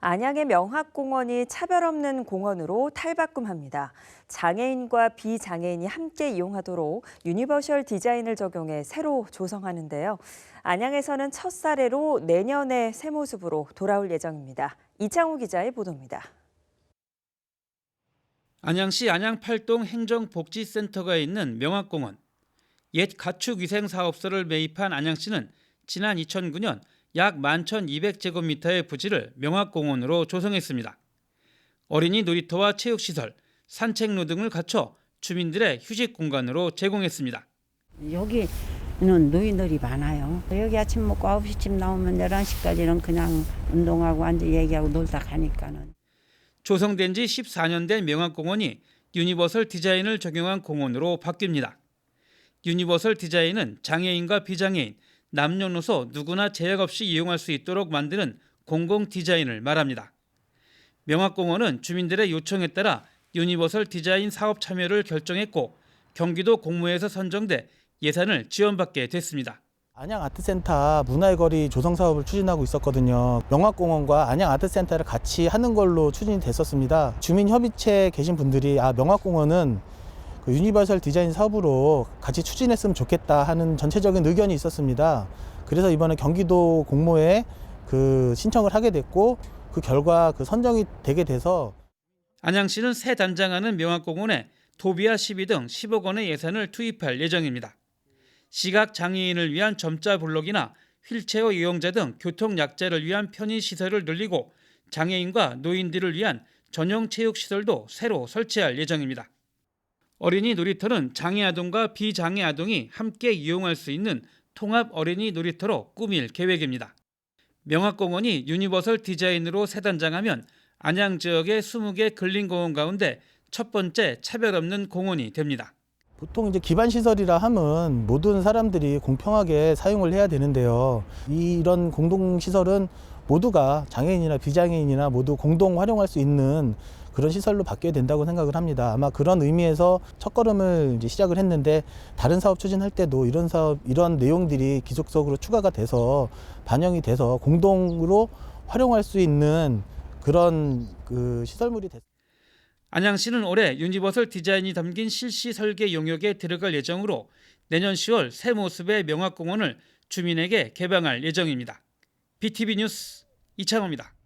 안양의 명학공원이 차별 없는 공원으로 탈바꿈합니다. 장애인과 비장애인이 함께 이용하도록 유니버셜 디자인을 적용해 새로 조성하는데요. 안양에서는 첫 사례로 내년에 새 모습으로 돌아올 예정입니다. 이창우 기자의 보도입니다. 안양시 안양팔동 행정복지센터가 있는 명학공원. 옛 가축위생사업소를 매입한 안양시는 지난 2009년 약 11,200제곱미터의 부지를 명학공원으로 조성했습니다. 어린이 놀이터와 체육시설, 산책로 등을 갖춰 주민들의 휴식 공간으로 제공했습니다. 여기는 노인들이 많아요. 여기 아침 먹고 9시쯤 나오면 11시까지는 그냥 운동하고 앉아 얘기하고 놀다 가니까는. 조성된 지 14년 된 명학공원이 유니버설 디자인을 적용한 공원으로 바뀝니다. 유니버설 디자인은 장애인과 비장애인, 남녀노소 누구나 제약 없이 이용할 수 있도록 만드는 공공 디자인을 말합니다. 명학공원은 주민들의 요청에 따라 유니버설 디자인 사업 참여를 결정했고 경기도 공모에서 선정돼 예산을 지원받게 됐습니다. 안양 아트센터 문화의 거리 조성 사업을 추진하고 있었거든요. 명화공원과 안양 아트센터를 같이 하는 걸로 추진이 됐었습니다. 주민협의체에 계신 분들이 아 명화공원은 그 유니버설 디자인 사업으로 같이 추진했으면 좋겠다 하는 전체적인 의견이 있었습니다. 그래서 이번에 경기도 공모에 그 신청을 하게 됐고 그 결과 그 선정이 되게 돼서 안양시는 새 단장하는 명학공원에 도비아 12 등 10억 원의 예산을 투입할 예정입니다. 시각 장애인을 위한 점자 블록이나 휠체어 이용자 등 교통 약자를 위한 편의 시설을 늘리고 장애인과 노인들을 위한 전용 체육 시설도 새로 설치할 예정입니다. 어린이 놀이터는 장애 아동과 비장애 아동이 함께 이용할 수 있는 통합 어린이 놀이터로 꾸밀 계획입니다. 명학공원이 유니버설 디자인으로 새 단장하면 안양 지역의 20개 근린공원 가운데 첫 번째 차별 없는 공원이 됩니다. 보통 이제 기반 시설이라 하면 모든 사람들이 공평하게 사용을 해야 되는데요. 이런 공동 시설은 모두가 장애인이나 비장애인이나 모두 공동 활용할 수 있는 그런 시설로 바뀌어야 된다고 생각을 합니다. 아마 그런 의미에서 첫걸음을 이제 시작을 했는데 다른 사업 추진할 때도 이런 사업 이런 내용들이 기속적으로 추가가 돼서 반영이 돼서 공동으로 활용할 수 있는 그런 그 시설물이 됐. 안양시는 올해 유니버설 디자인이 담긴 실시 설계 용역에 들어갈 예정으로 내년 10월 새 모습의 명학공원을 주민에게 개방할 예정입니다. BTV 뉴스 이창호입니다.